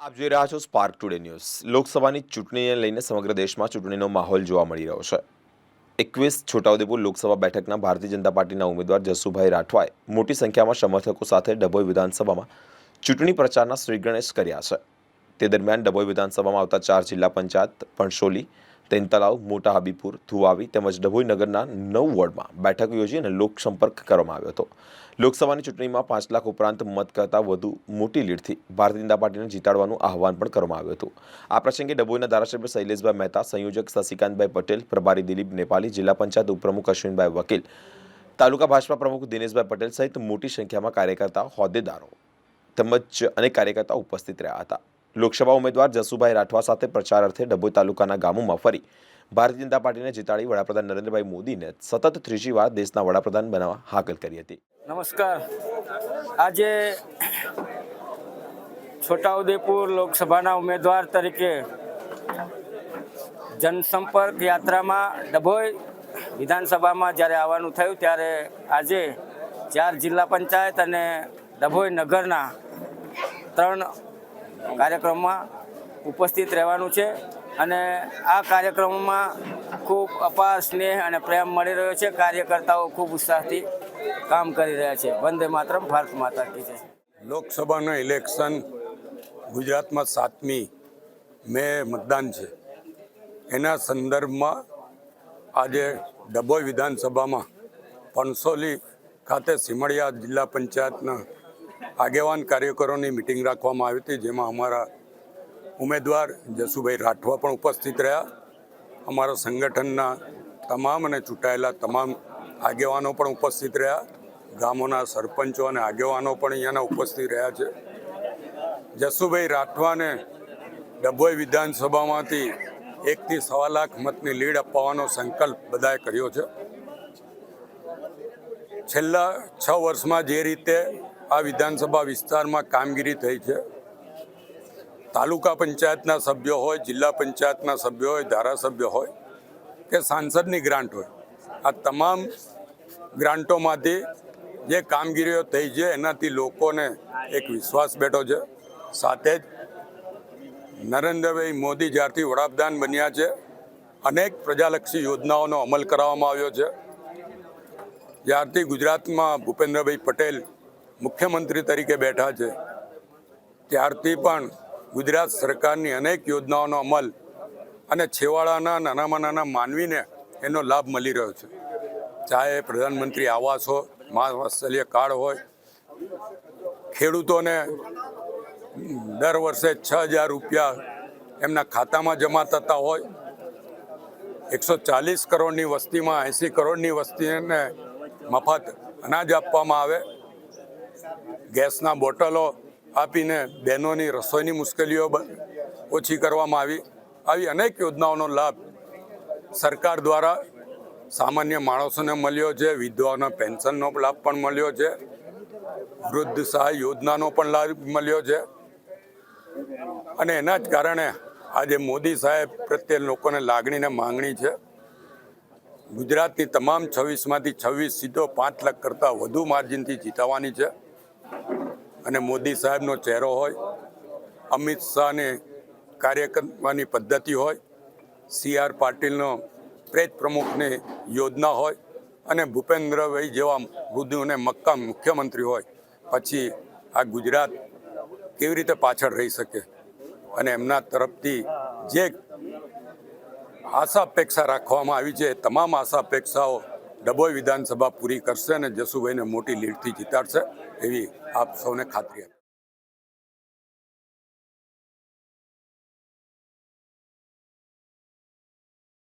આપ જોઈ રહ્યા છો સ્પાર્ક ટુડે ન્યૂઝ લોકસભાની ચૂંટણીને લઈને સમગ્ર દેશમાં ચૂંટણીનો માહોલ જોવા મળી રહ્યો છે. એકવીસ છોટાઉદેપુર લોકસભા બેઠકના ભારતીય જનતા પાર્ટીના ઉમેદવાર જસુભાઈ રાઠવાએ મોટી સંખ્યામાં સમર્થકો સાથે ડભોઈ વિધાનસભામાં ચૂંટણી પ્રચારના શ્રીગણેશ કર્યા છે. તે દરમિયાન ડભોઈ વિધાનસભામાં આવતા ચાર જિલ્લા પંચાયત, પણસોલી તેનતલાવ મોટા હાબીપુર થુવાવી તેમજ ડભોઈ નગરના નવ વોર્ડમાં બેઠક યોજી અને લોકસંપર્ક કરવામાં આવ્યો હતો. લોકસભાની ચૂંટણીમાં પાંચ લાખ ઉપરાંત મત કરતાં વધુ મોટી લીડથી ભારતીય જનતા પાર્ટીને જીતાડવાનું આહવાન પણ કરવામાં આવ્યું હતું. આ પ્રસંગે ડભોઈના ધારાસભ્ય શૈલેષભાઈ મહેતા, સંયોજક શશિકાંતભાઈ પટેલ, પ્રભારી દિલીપ નેપાલી, જિલ્લા પંચાયત ઉપપ્રમુખ અશ્વિનભાઈ વકીલ, તાલુકા ભાજપા પ્રમુખ દિનેશભાઈ પટેલ સહિત મોટી સંખ્યામાં કાર્યકર્તા હોદ્દેદારો તેમજ અનેક કાર્યકર્તાઓ ઉપસ્થિત રહ્યા હતા. લોકસભા ઉમેદવાર જસુભાઈ રાઠવા સાથે પ્રચાર અર્થે ડભોઈ તાલુકાના ગામોમાં ફરી. ભારતીય જનતા પાર્ટીને જીતાડી વડાપ્રધાન નરેન્દ્રભાઈ મોદીને સતત ત્રીજી વાર દેશના વડાપ્રધાન બનાવવા હાકલ કરી હતી. નમસ્કાર. આજે છોટાઉદેપુર લોકસભાના ઉમેદવાર તરીકે જનસંપર્ક યાત્રામાં ડભોઈ વિધાનસભામાં જ્યારે આવવાનું થયું ત્યારે આજે ચાર જિલ્લા પંચાયત અને ડભોઈ નગરના ત્રણ કાર્યક્રમમાં ઉપસ્થિત રહેવાનું છે અને આ કાર્યક્રમમાં ખૂબ અપાર સ્નેહ અને પ્રેમ મળી રહ્યો છે. કાર્યકર્તાઓ ખૂબ ઉત્સાહથી કામ કરી રહ્યા છે. વંદે માતરમ, ભારત માતા કી જય. લોકસભાનું ઇલેક્શન ગુજરાતમાં સાતમી મે મતદાન છે. એના સંદર્ભમાં આજે ડભોઈ વિધાનસભામાં પણસોલી ખાતે સિમળિયા જિલ્લા પંચાયતના આગેવાન કાર્યકરોની મિટિંગ રાખવામાં આવી હતી, જેમાં અમારા ઉમેદવાર જસુભાઈ રાઠવા પણ ઉપસ્થિત રહ્યા. અમારા સંગઠનના તમામ અને ચૂંટાયેલા તમામ આગેવાનો પણ ઉપસ્થિત રહ્યા. ગામોના સરપંચો અને આગેવાનો પણ અહીંયાના ઉપસ્થિત રહ્યા છે. જસુભાઈ રાઠવાને ડભોઈ વિધાનસભામાંથી એકથી સવા લાખ મતની લીડ અપાવવાનો સંકલ્પ બધાએ કર્યો છે. છેલ્લા છ વર્ષમાં જે રીતે આ વિધાનસભા વિસ્તારમાં કામગીરી થઈ છે. તાલુકા પંચાયતના સભ્યો હોય, જિલ્લા પંચાયતના સભ્યો હોય, ધારાસભ્ય હોય કે સાંસદની ગ્રાન્ટ હોય. આ તમામ ગ્રાન્ટોમાંથી જે કામગીરીઓ થઈ છે, એનાથી લોકોને એક વિશ્વાસ બેઠો છે. સાથે જ નરેન્દ્રભાઈ મોદી જ્યારથી વડાપ્રધાન બન્યા છે, અનેક પ્રજાલક્ષી યોજનાઓનો અમલ કરવામાં આવ્યો છે. જ્યારથી ગુજરાતમાં ભૂપેન્દ્રભાઈ પટેલ મુખ્યમંત્રી તરીકે બેઠા છે. ત્યારથી પણ ગુજરાત સરકારની અનેક યોજનાઓનો અમલ અને છેવાડાના નાનામાં નાના માનવીને એનો લાભ મળી રહ્યો છે. ચાહે પ્રધાનમંત્રી આવાસ હોય મા કાર્ડ હોય, ખેડૂતોને દર વર્ષે છ હજાર રૂપિયા એમના ખાતામાં જમા થતા હોય, એકસો ચાલીસ કરોડની વસ્તીમાં એંસી કરોડની વસ્તીને મફત અનાજ આપવામાં આવે ગેસના બોટલો આપીને બહેનોની રસોઈની મુશ્કેલીઓ ઓછી કરવામાં આવી. આવી અનેક યોજનાઓનો લાભ સરકાર દ્વારા સામાન્ય માણસોને મળ્યો છે. વિધવાઓના પેન્શનનો લાભ પણ મળ્યો છે. વૃદ્ધ સહાય યોજનાનો પણ લાભ મળ્યો છે. અને એના જ કારણે આજે મોદી સાહેબ પ્રત્યે લોકોને લાગણીને માંગણી છે. ગુજરાતની તમામ છવ્વીસમાંથી છવ્વીસ સીટો પાંચ લાખ કરતાં વધુ માર્જિનથી જીતાવાની છે. અને મોદી સાહેબનો ચહેરો હોય, અમિત શાહને કાર્ય કરવાની પદ્ધતિ હોય, સી આર પાટીલનો પ્રેત પ્રમુખની યોજના હોય અને ભૂપેન્દ્રભાઈ જેવા મૃદુ મક્કા મુખ્યમંત્રી હોય, પછી આ ગુજરાત કેવી રીતે પાછળ રહી શકે અને એમના તરફથી જે આશા અપેક્ષા રાખવામાં આવી છે તમામ આશા અપેક્ષાઓ ડભોઈ વિધાનસભા પૂરી કરશે અને જસુભાઈને મોટી લીડથી જીતાડશે એવી આપ સૌને ખાતરી આપી